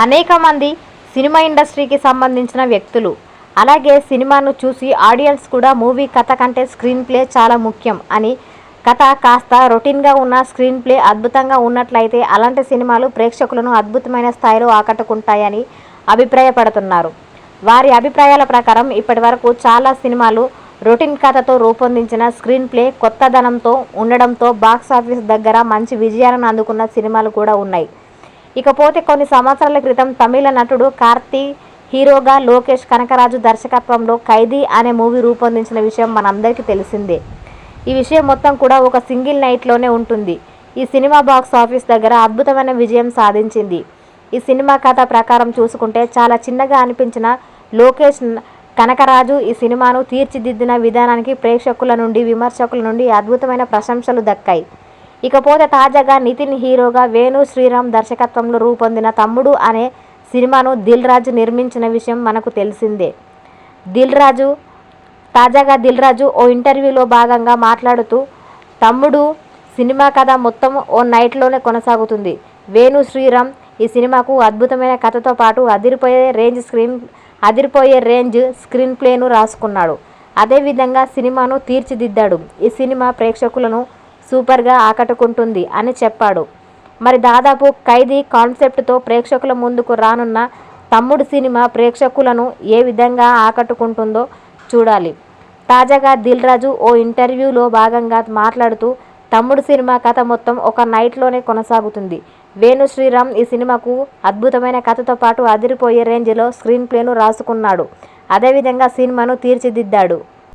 అనేక మంది సినిమా ఇండస్ట్రీకి సంబంధించిన వ్యక్తులు. అలాగే సినిమాను చూసి ఆడియన్స్ కూడా మూవీ కథ కంటే స్క్రీన్ ప్లే చాలా ముఖ్యం అని కథ కాస్త రొటీన్గా ఉన్న స్క్రీన్ ప్లే అద్భుతంగా ఉన్నట్లయితే అలాంటి సినిమాలు ప్రేక్షకులను అద్భుతమైన స్థాయిలో ఆకట్టుకుంటాయని అభిప్రాయపడుతున్నారు. వారి అభిప్రాయాల ప్రకారం ఇప్పటివరకు చాలా సినిమాలు రొటీన్ కథతో రూపొందించిన స్క్రీన్ ప్లే కొత్తదనంతో ఉండడంతో బాక్స్ ఆఫీస్ దగ్గర మంచి విజయాలను అందుకున్న సినిమాలు కూడా ఉన్నాయి. ఇకపోతే కొన్ని సంవత్సరాల క్రితం తమిళ నటుడు కార్తీ హీరోగా లోకేష్ కనకరాజు దర్శకత్వంలో ఖైదీ అనే మూవీ రూపొందించిన విషయం మనందరికీ తెలిసిందే. ఈ విషయం మొత్తం కూడా ఒక సింగిల్ నైట్లోనే ఉంటుంది. ఈ సినిమా బాక్స్ ఆఫీస్ దగ్గర అద్భుతమైన విజయం సాధించింది. ఈ సినిమా కథ ప్రకారం చూసుకుంటే చాలా చిన్నగా అనిపించిన లోకేష్ కనకరాజు ఈ సినిమాను తీర్చిదిద్దిన విధానానికి ప్రేక్షకుల నుండి విమర్శకుల నుండి అద్భుతమైన ప్రశంసలు దక్కాయి. ఇకపోతే తాజాగా నితిన్ హీరోగా వేణు శ్రీరామ్ దర్శకత్వంలో రూపొందిన తమ్ముడు అనే సినిమాను దిల్ రాజు నిర్మించిన విషయం మనకు తెలిసిందే. దిల్ రాజు తాజాగా దిల్ రాజు ఓ ఇంటర్వ్యూలో భాగంగా మాట్లాడుతూ తమ్ముడు సినిమా కథ మొత్తం ఓ నైట్లోనే కొనసాగుతుంది. వేణు శ్రీరామ్ ఈ సినిమాకు అద్భుతమైన కథతో పాటు అదిరిపోయే రేంజ్ స్క్రీన్ అదిరిపోయే రేంజ్ స్క్రీన్ ప్లేను రాసుకున్నాడు. అదేవిధంగా సినిమాను తీర్చిదిద్దాడు. ఈ సినిమా ప్రేక్షకులను సూపర్గా ఆకట్టుకుంటుంది అని చెప్పాడు. మరి దాదాపు ఖైదీ కాన్సెప్ట్తో ప్రేక్షకుల ముందుకు రానున్న తమ్ముడు సినిమా ప్రేక్షకులను ఏ విధంగా ఆకట్టుకుంటుందో చూడాలి. తాజాగా దిల్ రాజు ఓ ఇంటర్వ్యూలో భాగంగా మాట్లాడుతూ తమ్ముడు సినిమా కథ మొత్తం ఒక నైట్లోనే కొనసాగుతుంది. వేణు శ్రీరామ్ ఈ సినిమాకు అద్భుతమైన కథతో పాటు అదిరిపోయే రేంజ్లో స్క్రీన్ ప్లేను రాసుకున్నాడు. అదేవిధంగా సినిమాను తీర్చిదిద్దాడు.